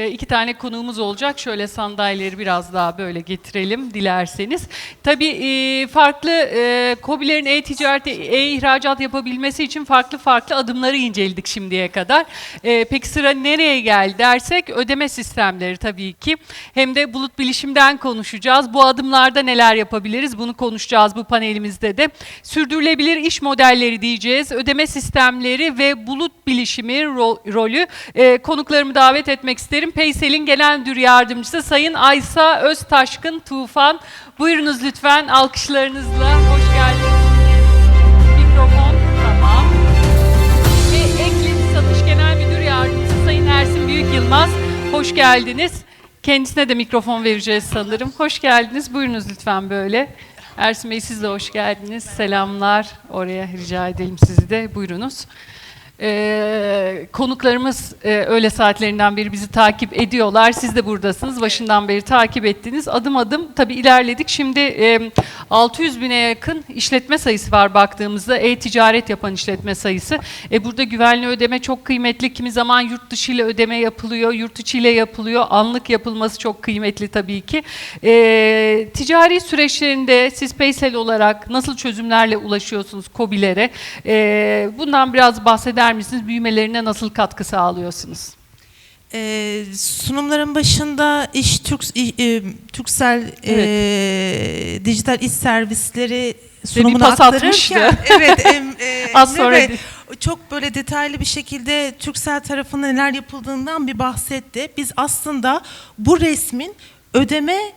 e, iki tane konuğumuz olacak. Şöyle sandalyeleri biraz daha böyle getirelim dilerseniz. Tabii e, farklı e, KOBİ'lerin e-ticaret, e-ihracat yapabilmesi için farklı farklı adımları inceledik şimdiye kadar. E, peki sıra nereye geldi dersek ödeme sistemleri tabii ki. Hem de bulut bilişimden konuşacağız. Bu adımlarda neler yapabiliriz bunu konuşacağız bu panelimizde de. Sürdürülebilir iş modelleri diyeceğiz. Ödeme sistemleri ve bulut bilişimi ro- rolü. E, konuklarımı davet etmek isterim. Paysel'in genel müdür yardımcısı Sayın Aysa Öztaşkın Tufan. Buyurunuz lütfen alkışlarınızla. Hoş geldiniz. Mikrofon tamam. Ve Eklit Satış Genel Müdür Yardımcısı Sayın Ersin Büyük Yılmaz. Hoş geldiniz. Kendisine de mikrofon vereceğiz sanırım. Hoş geldiniz. Buyurunuz lütfen böyle. Ersin Bey siz de hoş geldiniz. Selamlar. Oraya rica edelim sizi de. Buyurunuz. Ee, konuklarımız e, öğle saatlerinden beri bizi takip ediyorlar. Siz de buradasınız. Başından beri takip ettiniz. Adım adım tabii ilerledik. Şimdi e, 600 bine yakın işletme sayısı var baktığımızda. E-ticaret yapan işletme sayısı. E, burada güvenli ödeme çok kıymetli. Kimi zaman yurt dışı ile ödeme yapılıyor, yurt içi ile yapılıyor. Anlık yapılması çok kıymetli tabii ki. E, ticari süreçlerinde siz Paysel olarak nasıl çözümlerle ulaşıyorsunuz KOBİ'lere? E, bundan biraz bahseder misiniz? Büyümelerine nasıl katkı sağlıyorsunuz? Ee, sunumların başında iş Türk e, Türksel e, dijital iş servisleri sunumunu aktarırken evet em, e, Az sonra evet, çok böyle detaylı bir şekilde Türksel tarafında neler yapıldığından bir bahsetti. Biz aslında bu resmin ödeme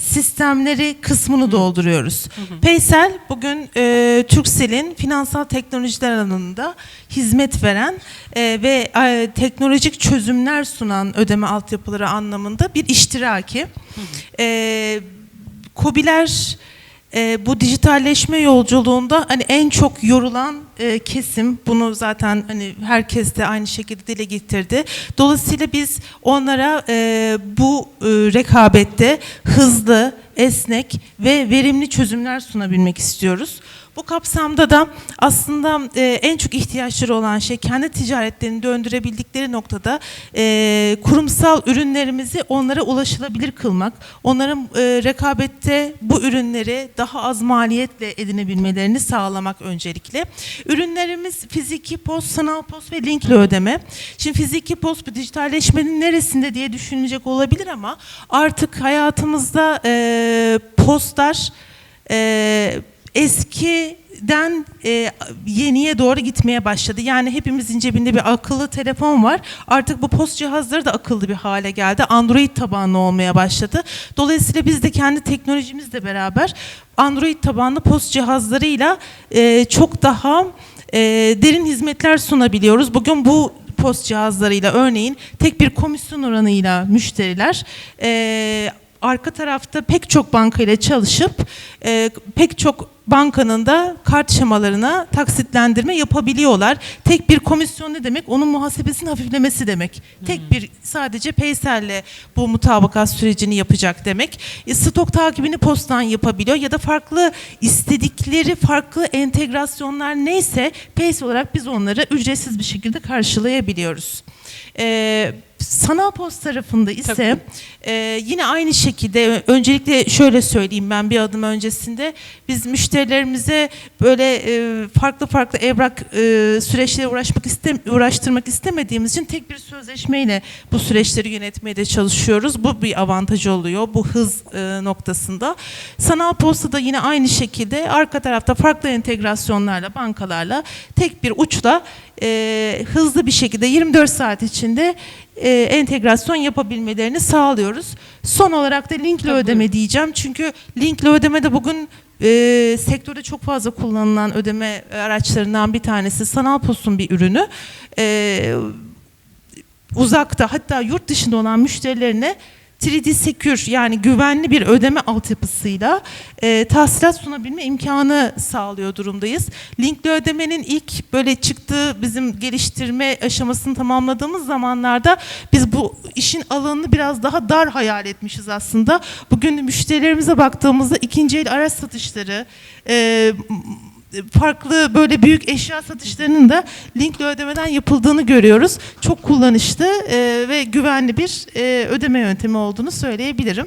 sistemleri kısmını dolduruyoruz. Paysel bugün e, Turkcell'in finansal teknolojiler alanında hizmet veren e, ve e, teknolojik çözümler sunan ödeme altyapıları anlamında bir iştiraki. E, KOBİ'ler e, bu dijitalleşme yolculuğunda hani en çok yorulan e, kesim bunu zaten hani herkes de aynı şekilde dile getirdi. Dolayısıyla biz onlara e, bu e, rekabette hızlı, esnek ve verimli çözümler sunabilmek istiyoruz. Bu kapsamda da aslında e, en çok ihtiyaçları olan şey kendi ticaretlerini döndürebildikleri noktada e, kurumsal ürünlerimizi onlara ulaşılabilir kılmak, onların e, rekabette bu ürünleri daha az maliyetle edinebilmelerini sağlamak öncelikle. Ürünlerimiz fiziki post, sanal post ve linkli ödeme. Şimdi fiziki post bu dijitalleşmenin neresinde diye düşünecek olabilir ama artık hayatımızda e, postlar eskiden e, yeniye doğru gitmeye başladı. Yani hepimizin cebinde bir akıllı telefon var. Artık bu post cihazları da akıllı bir hale geldi. Android tabanlı olmaya başladı. Dolayısıyla biz de kendi teknolojimizle beraber Android tabanlı post cihazlarıyla e, çok daha e, derin hizmetler sunabiliyoruz. Bugün bu post cihazlarıyla örneğin tek bir komisyon oranıyla müşteriler e, arka tarafta pek çok bankayla çalışıp e, pek çok bankanın da kart şemalarına taksitlendirme yapabiliyorlar. Tek bir komisyon ne demek? Onun muhasebesini hafiflemesi demek. Tek bir sadece Paysel'le bu mutabakat sürecini yapacak demek. E, stok takibini postan yapabiliyor ya da farklı istedikleri farklı entegrasyonlar neyse Paysel olarak biz onları ücretsiz bir şekilde karşılayabiliyoruz. Ee, sanal post tarafında ise e, yine aynı şekilde öncelikle şöyle söyleyeyim ben bir adım öncesinde biz müşterilerimize böyle e, farklı farklı evrak e, süreçleri uğraşmak istem uğraştırmak istemediğimiz için tek bir sözleşmeyle bu süreçleri yönetmeye de çalışıyoruz. Bu bir avantajı oluyor bu hız e, noktasında. Sanal posta da yine aynı şekilde arka tarafta farklı entegrasyonlarla bankalarla tek bir uçla e, hızlı bir şekilde 24 saat içinde e, entegrasyon yapabilmelerini sağlıyoruz. Son olarak da linkli Tabii. ödeme diyeceğim. Çünkü linkli ödeme de bugün e, sektörde çok fazla kullanılan ödeme araçlarından bir tanesi. Sanal postun bir ürünü. E, uzakta hatta yurt dışında olan müşterilerine 3D Secure yani güvenli bir ödeme altyapısıyla e, tahsilat sunabilme imkanı sağlıyor durumdayız. Linkli ödemenin ilk böyle çıktığı bizim geliştirme aşamasını tamamladığımız zamanlarda biz bu işin alanını biraz daha dar hayal etmişiz aslında. Bugün müşterilerimize baktığımızda ikinci el araç satışları, e, farklı böyle büyük eşya satışlarının da linkli ödemeden yapıldığını görüyoruz. Çok kullanışlı e, ve güvenli bir e, ödeme yöntemi olduğunu söyleyebilirim.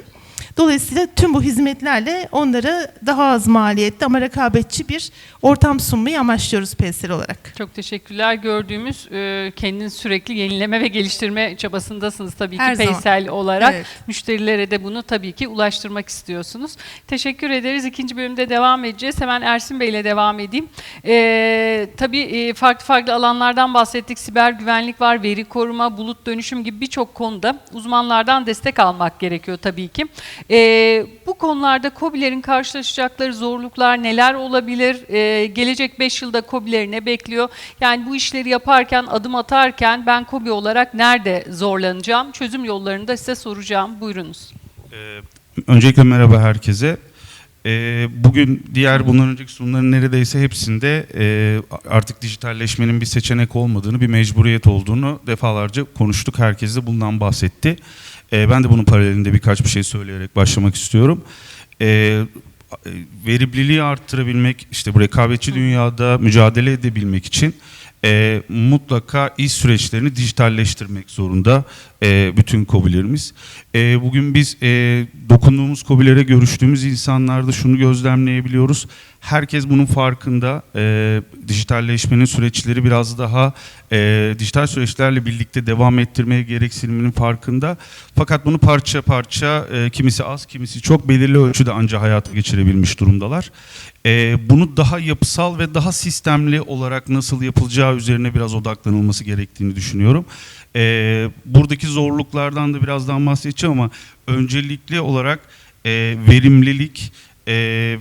Dolayısıyla tüm bu hizmetlerle onlara daha az maliyetli ama rekabetçi bir ortam sunmayı amaçlıyoruz PSL olarak. Çok teşekkürler. Gördüğümüz e, kendini sürekli yenileme ve geliştirme çabasındasınız tabii ki Her zaman. Paysel olarak. Evet. Müşterilere de bunu tabii ki ulaştırmak istiyorsunuz. Teşekkür ederiz. İkinci bölümde devam edeceğiz. Hemen Ersin Bey ile devam edeyim. E, tabii e, farklı farklı alanlardan bahsettik. Siber güvenlik var, veri koruma, bulut dönüşüm gibi birçok konuda uzmanlardan destek almak gerekiyor tabii ki. E, bu konularda KOBİ'lerin karşılaşacakları zorluklar neler olabilir? E, gelecek 5 yılda KOBİ'leri ne bekliyor? Yani bu işleri yaparken, adım atarken ben KOBİ olarak nerede zorlanacağım? Çözüm yollarını da size soracağım. Buyurunuz. Ee, Öncelikle merhaba herkese. Ee, Bugün diğer bundan önceki sunumların neredeyse hepsinde e, artık dijitalleşmenin bir seçenek olmadığını, bir mecburiyet olduğunu defalarca konuştuk. Herkes de bundan bahsetti. Ee, Ben de bunun paralelinde birkaç bir şey söyleyerek başlamak istiyorum. Ee, Verimliliği arttırabilmek, işte bu rekabetçi dünyada mücadele edebilmek için e, mutlaka iş süreçlerini dijitalleştirmek zorunda e, bütün kobilerimiz. E, bugün biz e, dokunduğumuz kobilere görüştüğümüz insanlarda şunu gözlemleyebiliyoruz. Herkes bunun farkında. E, dijitalleşmenin süreçleri biraz daha e, dijital süreçlerle birlikte devam ettirmeye gereksiniminin farkında. Fakat bunu parça parça e, kimisi az kimisi çok belirli ölçüde ancak hayata geçirebilmiş durumdalar. E, bunu daha yapısal ve daha sistemli olarak nasıl yapılacağı üzerine biraz odaklanılması gerektiğini düşünüyorum. E, buradaki zorluklardan da birazdan bahsedeceğim ama öncelikli olarak e, verimlilik e,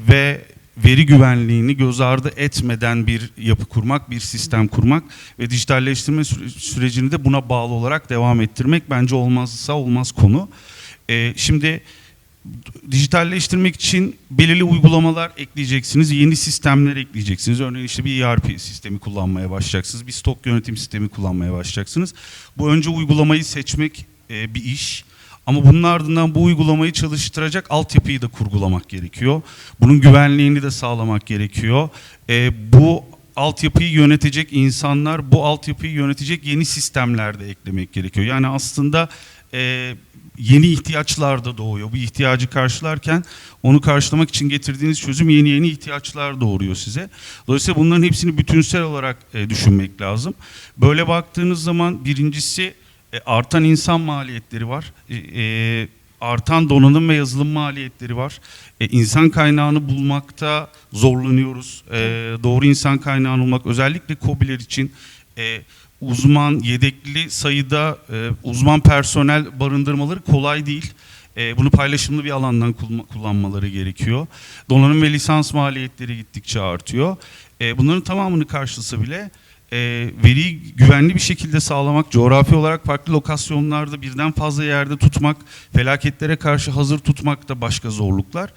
ve veri güvenliğini göz ardı etmeden bir yapı kurmak, bir sistem kurmak ve dijitalleştirme süre- sürecini de buna bağlı olarak devam ettirmek bence olmazsa olmaz konu. E, şimdi dijitalleştirmek için belirli uygulamalar ekleyeceksiniz, yeni sistemler ekleyeceksiniz. Örneğin işte bir ERP sistemi kullanmaya başlayacaksınız, bir stok yönetim sistemi kullanmaya başlayacaksınız. Bu önce uygulamayı seçmek e, bir iş. Ama bunun ardından bu uygulamayı çalıştıracak altyapıyı da kurgulamak gerekiyor. Bunun güvenliğini de sağlamak gerekiyor. E, bu altyapıyı yönetecek insanlar, bu altyapıyı yönetecek yeni sistemler de eklemek gerekiyor. Yani aslında e, yeni ihtiyaçlar da doğuyor. Bu ihtiyacı karşılarken onu karşılamak için getirdiğiniz çözüm yeni yeni ihtiyaçlar doğuruyor size. Dolayısıyla bunların hepsini bütünsel olarak e, düşünmek lazım. Böyle baktığınız zaman birincisi e, artan insan maliyetleri var. E, e, artan donanım ve yazılım maliyetleri var. E, insan kaynağını bulmakta zorlanıyoruz. E, doğru insan kaynağını bulmak özellikle KOBİ'ler için e, uzman, yedekli sayıda e, uzman personel barındırmaları kolay değil. E, bunu paylaşımlı bir alandan kullanmaları gerekiyor. Donanım ve lisans maliyetleri gittikçe artıyor. E, bunların tamamını karşılasa bile e, veriyi güvenli bir şekilde sağlamak, coğrafi olarak farklı lokasyonlarda birden fazla yerde tutmak, felaketlere karşı hazır tutmak da başka zorluklar.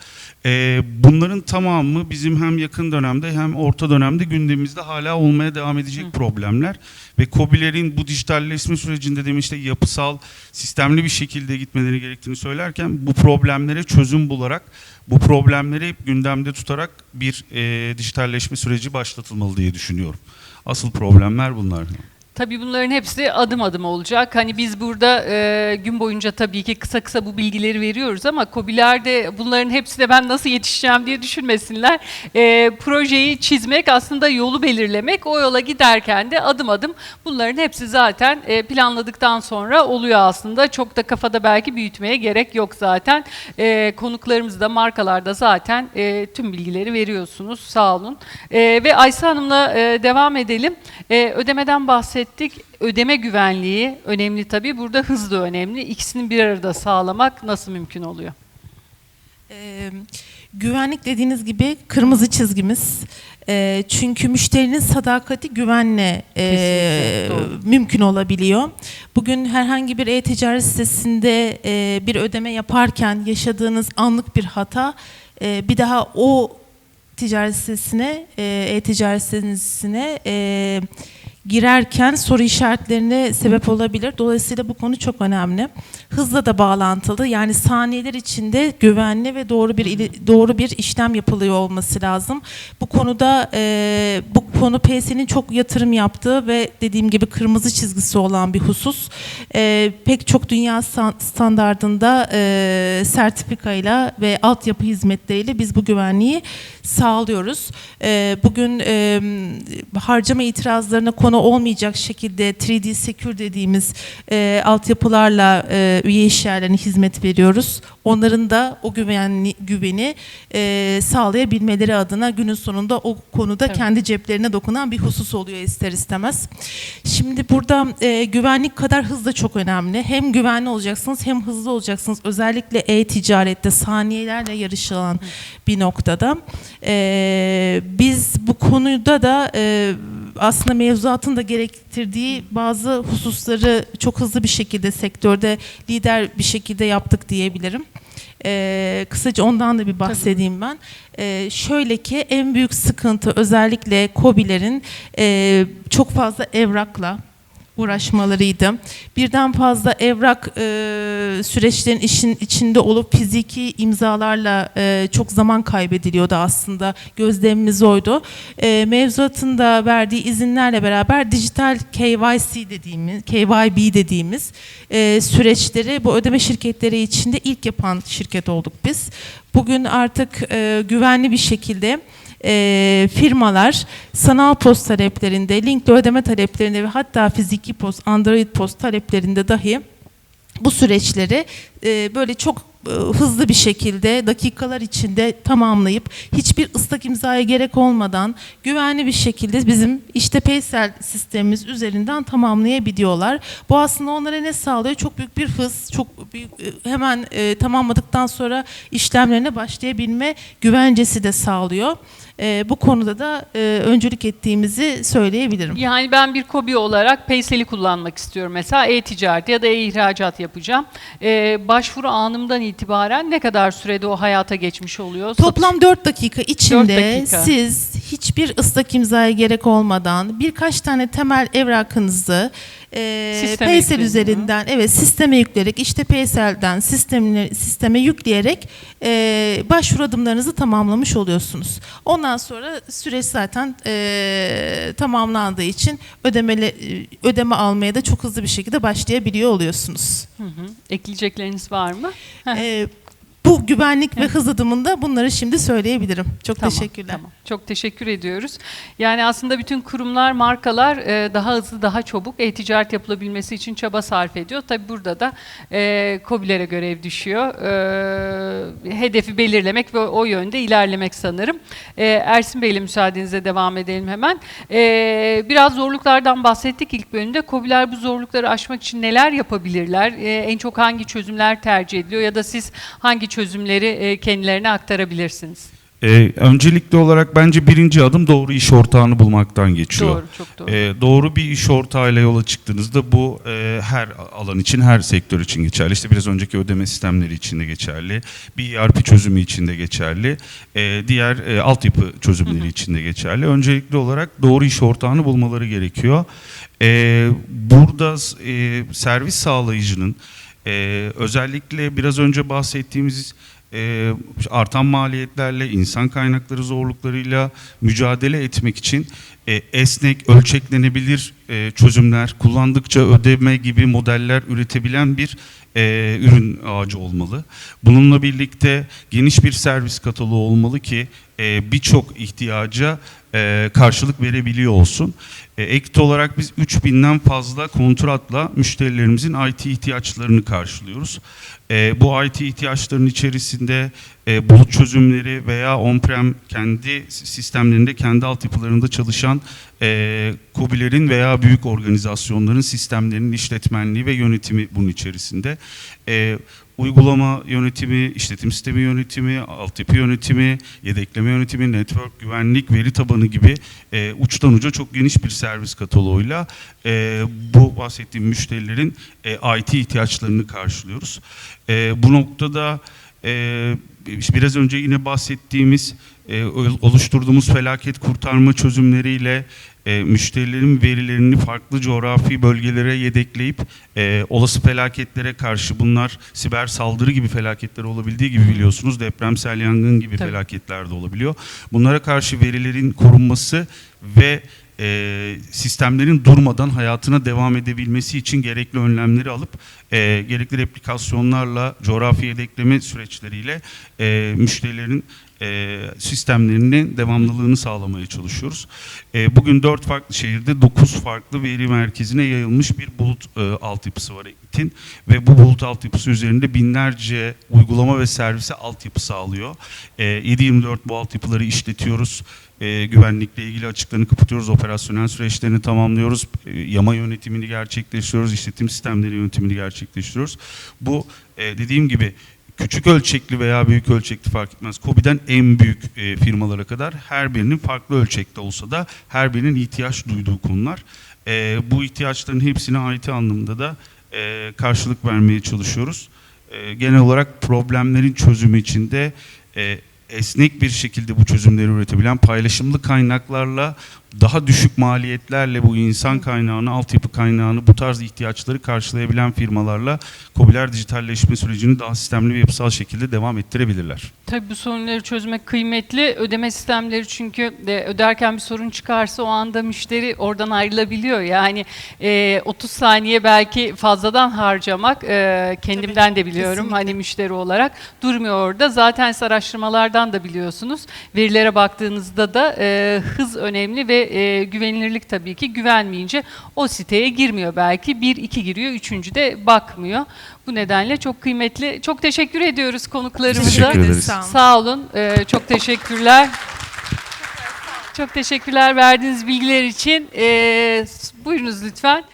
E, bunların tamamı bizim hem yakın dönemde hem orta dönemde gündemimizde hala olmaya devam edecek problemler. Ve KOBİ'lerin bu dijitalleşme sürecinde demin işte yapısal, sistemli bir şekilde gitmeleri gerektiğini söylerken bu problemlere çözüm bularak, bu problemleri hep gündemde tutarak bir e, dijitalleşme süreci başlatılmalı diye düşünüyorum. Asıl problemler bunlar. Tabii bunların hepsi adım adım olacak. Hani biz burada e, gün boyunca tabii ki kısa kısa bu bilgileri veriyoruz ama COBİ'lerde bunların hepsi de ben nasıl yetişeceğim diye düşünmesinler. E, projeyi çizmek aslında yolu belirlemek. O yola giderken de adım adım bunların hepsi zaten e, planladıktan sonra oluyor aslında. Çok da kafada belki büyütmeye gerek yok zaten. E, konuklarımız da markalarda zaten e, tüm bilgileri veriyorsunuz. Sağ olun. E, ve Aysa Hanım'la e, devam edelim. E, ödemeden bahsettik. Ödeme güvenliği önemli tabii. Burada hız da önemli. İkisini bir arada sağlamak nasıl mümkün oluyor? Ee, güvenlik dediğiniz gibi kırmızı çizgimiz. Ee, çünkü müşterinin sadakati güvenle e, mümkün olabiliyor. Bugün herhangi bir e-ticaret sitesinde e, bir ödeme yaparken yaşadığınız anlık bir hata e, bir daha o ticaret sitesine, e, e-ticaret sitesine e, girerken soru işaretlerine sebep olabilir. Dolayısıyla bu konu çok önemli. Hızla da bağlantılı. Yani saniyeler içinde güvenli ve doğru bir doğru bir işlem yapılıyor olması lazım. Bu konuda e, bu konu PS'nin çok yatırım yaptığı ve dediğim gibi kırmızı çizgisi olan bir husus. E, pek çok dünya stan- standardında e, sertifikayla ve altyapı hizmetleriyle biz bu güvenliği sağlıyoruz. E, bugün e, harcama itirazlarına konu olmayacak şekilde 3D Secure dediğimiz e, altyapılarla e, üye işyerlerine hizmet veriyoruz. Onların da o güvenli, güveni e, sağlayabilmeleri adına günün sonunda o konuda Evet. kendi ceplerine dokunan bir husus oluyor ister istemez. Şimdi burada e, güvenlik kadar hız da çok önemli. Hem güvenli olacaksınız hem hızlı olacaksınız. Özellikle e-ticarette saniyelerle yarışılan bir noktada. E, biz bu konuda da e, aslında mevzuatın da gerektirdiği bazı hususları çok hızlı bir şekilde sektörde lider bir şekilde yaptık diyebilirim. Ee, kısaca ondan da bir bahsedeyim ben. Ee, şöyle ki en büyük sıkıntı özellikle KOBİ'lerin e, çok fazla evrakla uğraşmalarıydı. Birden fazla evrak e, süreçlerin işin içinde olup fiziki imzalarla e, çok zaman kaybediliyordu aslında. Gözlemimiz oydu. E, mevzuatın da verdiği izinlerle beraber dijital KYC dediğimiz, KYB dediğimiz e, süreçleri bu ödeme şirketleri içinde ilk yapan şirket olduk biz. Bugün artık e, güvenli bir şekilde e, firmalar sanal post taleplerinde, linkli ödeme taleplerinde ve hatta fiziki post, Android post taleplerinde dahi bu süreçleri e, böyle çok e, hızlı bir şekilde dakikalar içinde tamamlayıp hiçbir ıslak imzaya gerek olmadan güvenli bir şekilde bizim işte Paysel sistemimiz üzerinden tamamlayabiliyorlar. Bu aslında onlara ne sağlıyor? Çok büyük bir hız, çok büyük e, hemen e, tamamladıktan sonra işlemlerine başlayabilme güvencesi de sağlıyor. E, bu konuda da e, öncülük ettiğimizi söyleyebilirim. Yani ben bir kobi olarak Paysel'i kullanmak istiyorum. Mesela e-ticaret ya da e-ihracat yapacağım. Ee, başvuru anımdan itibaren ne kadar sürede o hayata geçmiş oluyor? Toplam 4 dakika içinde dakika. siz hiçbir ıslak imzaya gerek olmadan birkaç tane temel evrakınızı e, Sisteme Paysel yükleniyor. üzerinden evet sisteme yükleyerek işte Paysel'den sistemine, sisteme yükleyerek e, başvuru adımlarınızı tamamlamış oluyorsunuz. Ondan sonra süreç zaten e, tamamlandığı için ödemeli, ödeme almaya da çok hızlı bir şekilde başlayabiliyor oluyorsunuz. Hı hı. Ekleyecekleriniz var mı? Heh. Bu güvenlik ve hız adımında bunları şimdi söyleyebilirim. Çok Tamam, teşekkürler. tamam. Çok teşekkür ediyoruz. Yani aslında bütün kurumlar, markalar e, daha hızlı, daha çabuk e-ticaret yapılabilmesi için çaba sarf ediyor. Tabii burada da e, KOBİ'lere görev düşüyor. E, hedefi belirlemek ve o yönde ilerlemek sanırım. E, Ersin Bey'le müsaadenizle devam edelim hemen. E, biraz zorluklardan bahsettik ilk bölümde. KOBİ'ler bu zorlukları aşmak için neler yapabilirler? E, en çok hangi çözümler tercih ediliyor ya da siz hangi çözümleri e, kendilerine aktarabilirsiniz? Ee, öncelikli olarak bence birinci adım doğru iş ortağını bulmaktan geçiyor. Doğru, çok doğru. Ee, doğru bir iş ortağıyla yola çıktığınızda bu e, her alan için, her sektör için geçerli. İşte biraz önceki ödeme sistemleri için de geçerli. Bir ERP çözümü için de geçerli. Ee, diğer e, altyapı çözümleri için de geçerli. Öncelikli olarak doğru iş ortağını bulmaları gerekiyor. Ee, burada e, servis sağlayıcının e, özellikle biraz önce bahsettiğimiz e, artan maliyetlerle, insan kaynakları zorluklarıyla mücadele etmek için e, esnek, ölçeklenebilir e, çözümler, kullandıkça ödeme gibi modeller üretebilen bir e, ürün ağacı olmalı. Bununla birlikte geniş bir servis kataloğu olmalı ki e, birçok ihtiyaca e, karşılık verebiliyor olsun. E, ek olarak biz 3000'den fazla kontratla müşterilerimizin IT ihtiyaçlarını karşılıyoruz. E, bu IT ihtiyaçlarının içerisinde e, bulut çözümleri veya on-prem kendi sistemlerinde, kendi altyapılarında çalışan e, KOBİ'lerin veya büyük organizasyonların sistemlerinin işletmenliği ve yönetimi bunun içerisinde. E, uygulama yönetimi, işletim sistemi yönetimi, altyapı yönetimi, yedekleme yönetimi, network, güvenlik, veri tabanı gibi e, uçtan uca çok geniş bir servis kataloğuyla e, bu bahsettiğim müşterilerin e, IT ihtiyaçlarını karşılıyoruz. E, bu noktada e, biraz önce yine bahsettiğimiz e, oluşturduğumuz felaket kurtarma çözümleriyle e, müşterilerin verilerini farklı coğrafi bölgelere yedekleyip e, olası felaketlere karşı bunlar siber saldırı gibi felaketler olabildiği gibi biliyorsunuz depremsel yangın gibi Tabii. felaketler de olabiliyor. Bunlara karşı verilerin korunması ve e, sistemlerin durmadan hayatına devam edebilmesi için gerekli önlemleri alıp e, gerekli replikasyonlarla, coğrafi yedekleme süreçleriyle e, müşterilerin e, sistemlerinin devamlılığını sağlamaya çalışıyoruz. E, bugün dört farklı şehirde 9 farklı veri merkezine yayılmış bir bulut e, altyapısı var EKİT'in ve bu bulut altyapısı üzerinde binlerce uygulama ve servise altyapı sağlıyor. E, 7-24 bu altyapıları işletiyoruz. E, güvenlikle ilgili açıklarını kapatıyoruz, operasyonel süreçlerini tamamlıyoruz, e, yama yönetimini gerçekleştiriyoruz, işletim sistemleri yönetimini gerçekleştiriyoruz. Bu e, dediğim gibi küçük ölçekli veya büyük ölçekli fark etmez. KOBİ'den en büyük e, firmalara kadar her birinin farklı ölçekte olsa da her birinin ihtiyaç duyduğu konular. E, bu ihtiyaçların hepsine IT anlamında da e, karşılık vermeye çalışıyoruz. E, genel olarak problemlerin çözümü için de e, esnek bir şekilde bu çözümleri üretebilen paylaşımlı kaynaklarla daha düşük maliyetlerle bu insan kaynağını, altyapı kaynağını, bu tarz ihtiyaçları karşılayabilen firmalarla KOBİ'ler dijitalleşme sürecini daha sistemli ve yapısal şekilde devam ettirebilirler. Tabii bu sorunları çözmek kıymetli. Ödeme sistemleri çünkü de öderken bir sorun çıkarsa o anda müşteri oradan ayrılabiliyor. Yani e, 30 saniye belki fazladan harcamak e, kendimden de biliyorum kesinlikle. hani müşteri olarak durmuyor orada. Zaten siz araştırmalardan da biliyorsunuz. Verilere baktığınızda da e, hız önemli ve e, güvenilirlik tabii ki güvenmeyince o siteye girmiyor belki. Bir, iki giriyor, üçüncü de bakmıyor. Bu nedenle çok kıymetli. Çok teşekkür ediyoruz konuklarımıza. Teşekkür ederiz. Sağ olun. Ee, çok teşekkürler. Çok teşekkürler verdiğiniz bilgiler için. Ee, buyurunuz lütfen.